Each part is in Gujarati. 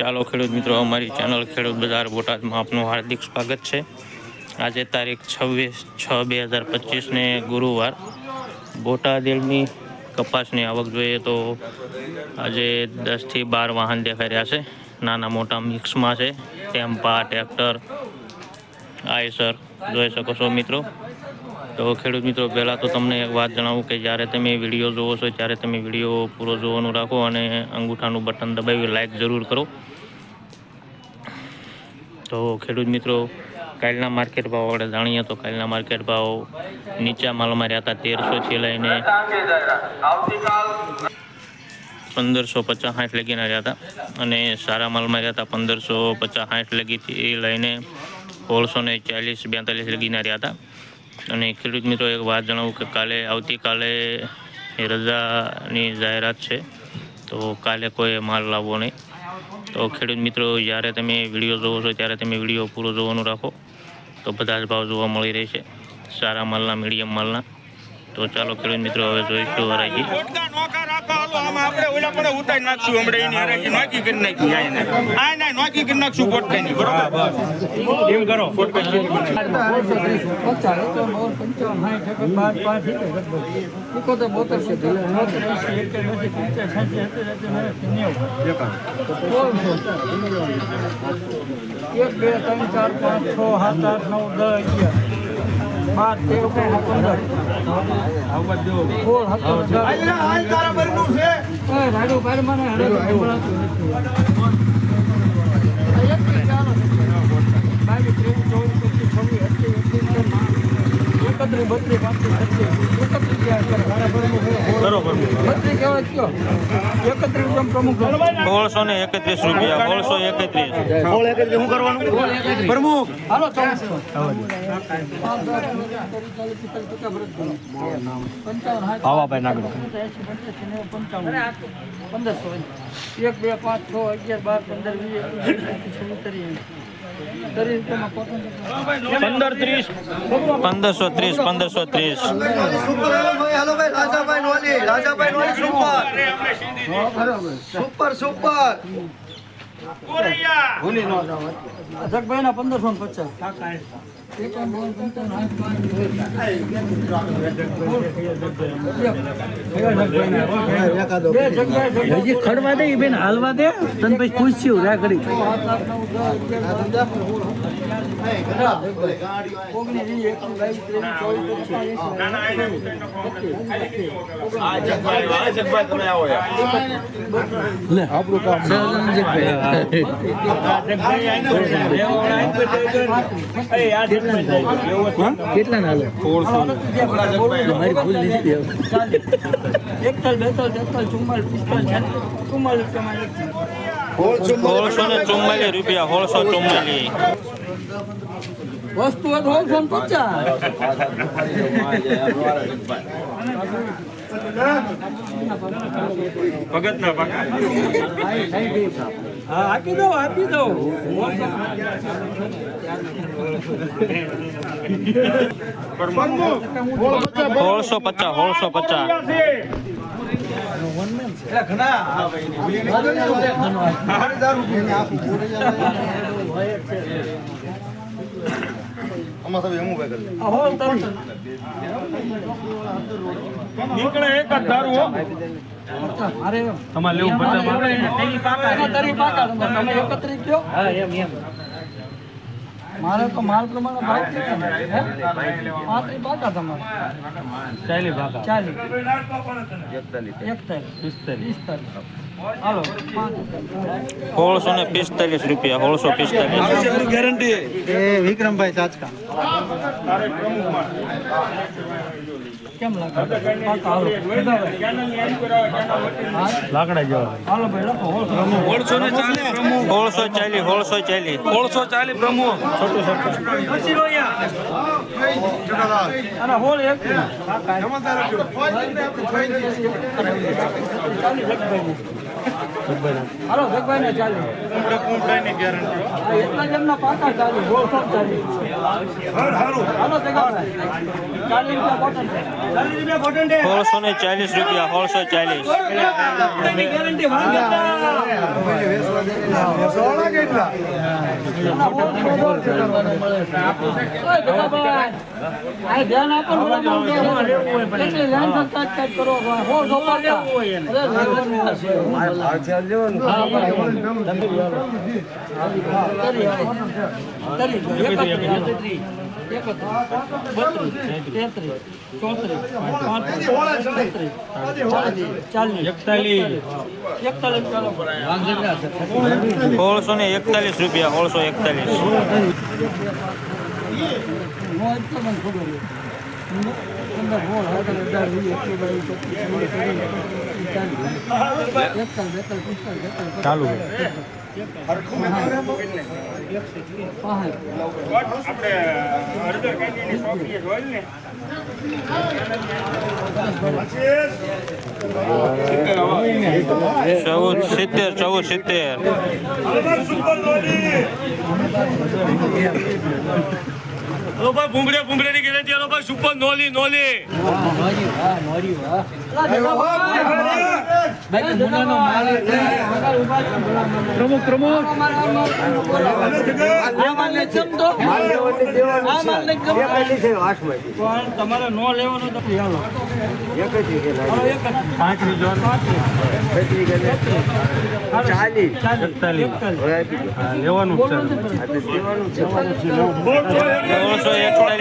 ચાલો ખેડૂત મિત્રો, અમારી ચેનલ ખેડૂત બજાર બોટાદમાં આપનું હાર્દિક સ્વાગત છે. આજે તારીખ છવ્વીસ છ બે હજાર પચીસને ગુરુવાર. બોટાદેલની કપાસની આવક જોઈએ તો આજે દસથી બાર વાહન દેખાઈ રહ્યા છે. નાના મોટા મિક્સમાં છે. ટેમ્પા, ટ્રેક્ટર, આઈસર, જોઈ શકો છો મિત્રો. તો ખેડૂત મિત્રો, પહેલાં તો તમને એક વાત જણાવું કે જ્યારે તમે વીડિયો જોવો છો, ત્યારે તમે વીડિયો પૂરો જોવાનું રાખો અને અંગૂઠાનું બટન દબાવી લાઈક જરૂર કરો. તો ખેડૂત મિત્રો, કાલના માર્કેટ ભાવ આપણે જાણીએ તો કાલના માર્કેટ ભાવ નીચા માલમાં રહ્યા હતા તેરસોથી લઈને પંદરસો પચાસ સાઠ લગીના રહ્યા હતા અને સારા માલમાં રહ્યા હતા પંદરસો પચાસ સાઠ લગીથી લઈને સોળસો ને ચાલીસ બેતાલીસ લગીના રહ્યા હતા. અને ખેડૂત મિત્રો, એક વાત જણાવું કે કાલે આવતીકાલે રજાની જાહેરાત છે, તો કાલે કોઈ માલ લાવવો નહીં. તો ખેડૂત મિત્રો, જ્યારે તમે વીડિયો જોવો છો, ત્યારે તમે વીડિયો પૂરો જોવાનું રાખો. તો બધા જ ભાવ જોવા મળી રહેશે સારા માલના મીડિયમ માલના. તો ચાલો ખેડૂત મિત્રો, હવે જોઈશું હરાજી. આમાં આપણે ઓલા પણ ઉતારી નાખશું હમણાં એની હરાજી નોકી કરી નાખી આ એને. આ ના નોકી કરી નાખશું પોટકાની બરોબર એમ કરો પોટકાની એક બે ત્રણ ચાર પાંચ છ સાત આઠ નવ દસ અગિયાર બાર તેર પંદર સોળસો ને એકત્રીસ રૂપિયા સોળસો એકત્રીસ. પ્રમુખ! હાલો ચોવીસો પંદરસો એક બે પાંચ છ અગિયાર બાર પંદર વીસ પંદર ત્રીસ. પંદરસો ત્રીસ પંદરસો ત્રીસ. Super super. સુપર ના પંદરસો ને પચાસ. હજી ખડવા દે બેન હાલવા દે તને પછી રા ચોવીસ, પચીસ, એંસી, લે આપણું કામ કેટલા ના લે મારી ભૂલ નથી એકતાલ બેતાલ તેતાલ ચુમ્માલ પિસ્તાલ ચુમ્માલીસ સોળસો ને ચુમ્માલીસ રૂપિયા સોળસો ચુમ્માલીસ વસ્તુ હોય તો પચાસ. ભગત ના પાકા હા આપી દો આપી દો. સોળસો પચાસ સોળસો પચાસ. આ હોલ તરત નીકળે એક જ ધારું હો. અરે તમારે લેવું પચાસ એમાં તરી પાકા તમે હા એમ એમ. મારે તો માલ પ્રમાણે ભાવ છે. હે? પાંત્રીસ પાકા તમારે. ચાલી ભાગા ચાલી એકતાલીસ. પિસ્તાલીસ. હાલો પાંચ સોળસો ને પિસ્તાલીસ રૂપિયા સોળસો પિસ્તાલીસ. એ વિક્રમભાઈ ચાચકા કેમ લાકડા જેવા. ને ચાલે પ્રમુખ સોળસો ચાલીસ. સોળસો ચાલીસ ઓળસો ચાલે પ્રમુખ હોલ એક. હાલો જગભાઈ ને ચાલી. ગેરંટી એટલા જ એમના પાકા ચાલી. ચાલુ ચાલી. સોળસો ને ચાલીસ રૂપિયા સોળસો ચાલીસ. ધ્યાન એકતાલીસ ચાલો. સોળસો ને એકતાલીસ રૂપિયા સોળસો એકતાલીસ એકતાલીસ, ચાલુ ચૌદ સિત્તેર ચૌદ સિત્તેર. ભૂંગળે ભૂંગળે ની ગેરંટી ભાઈ સુપર નોલી નોલી. પ્રમુખ પ્રમુખ તમારે નો. લેવાનો છે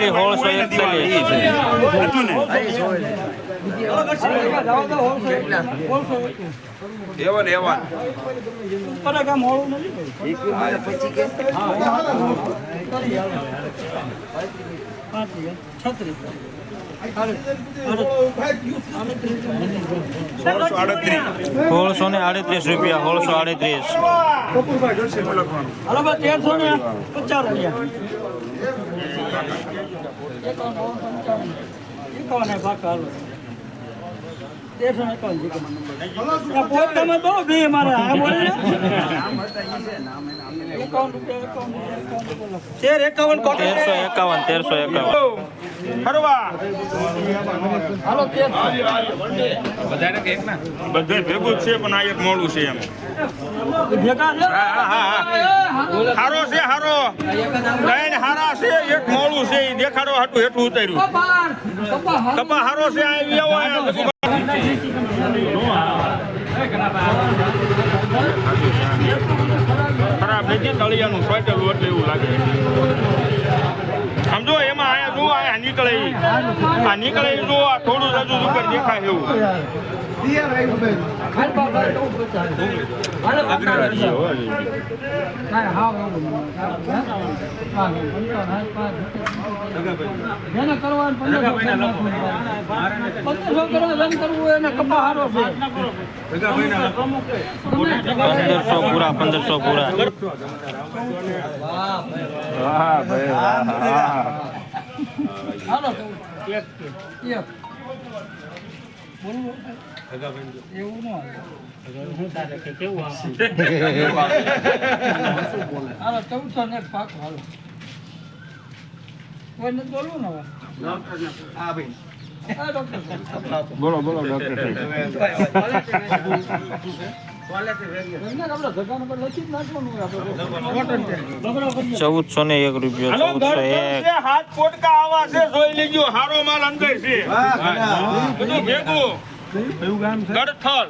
સોળસો એકતાલીસ. સોળસો કામ હોળું નથી. છત્રીસ. ને આડત્રીસ રૂપિયા સોળસો આડત્રીસ તેરસો ને પચાસ રૂપિયા એકાવન. એકાવન હાલો તેરસો ને એકાવન જીકે. બહુ બે મારે આ બોલે. તેર એકાવન તેરસો એકાવન તેરસો એકાવન. બધે ભેગું છે પણ આ એક મોડું છે એમ. ભેગા છે? હા, હા, હા. હારો છે હારો. ત્રણ હારા છે એક મોડું છે દેખાડો હાટું હેઠું ઉતાર્યું. કપા હારો છે આ ખરાબ નથી તળિયાનું સોટેલું એટલે એવું લાગે. આમ જો એમાં આયા જો આયા નીકળે આ નીકળે જો આ થોડું રજૂ ઉપર દેખાય એવું. જેને કરવાનું પંદરસો કરી પંદર પંદરસો કરવા રન કરવું હોય એને કપા હારો છે પંદરસો પૂરા પંદરસો પૂરા. હાલો. એક એક બોલવું? ન પાક હાલો કોઈને બોલવું ને હવે હા, સાહેબ. બોલો બોલો ડોક્ટર ચૌદસો ને એક રૂપિયો ચૌદસો એક. હાથ પોટકા આવા છે જોઈ લેજો હારો માલ અંદર છે. બધું ભેગું. ગળથલ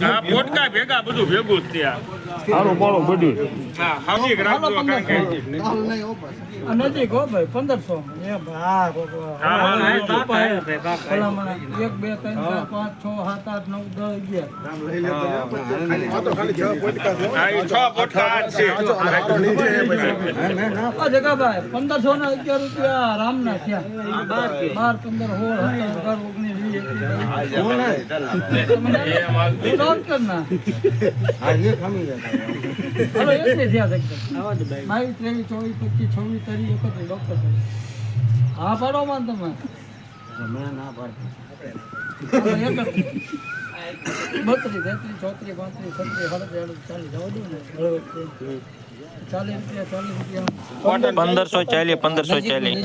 હા પોટકા ભેગા બધું ભેગું જ ત્યાં સારું બોલો બધું. હા હાજી રાખજો કારણ કે આ નજીક હો ભાઈ પંદરસો. હા. એક બે ત્રણ ચાર પાંચ છ સાત આઠ નવ દસ અગિયાર. હા ભાઈ. પંદરસો ને અગિયાર રૂપિયા રામના થયા. બાર પંદર સોળ સત્તર ના. બાવીસ ત્રેવીસ ચોવીસ પચીસ છવ્વીસ ત્રીસ એકત્રીસ ડોક્ટર હા પાડો માં તમે એકત્રીસ. બત્રીસ તેત્રીસ ચોત્રીસ પાંત્રીસ છત્રીસ સાડત્રીસ ચાલીસ જવા દો ને ચાલીસ રૂપિયા ચાલીસ રૂપિયા પંદરસો ચાલીસ પંદરસો ચાલીસ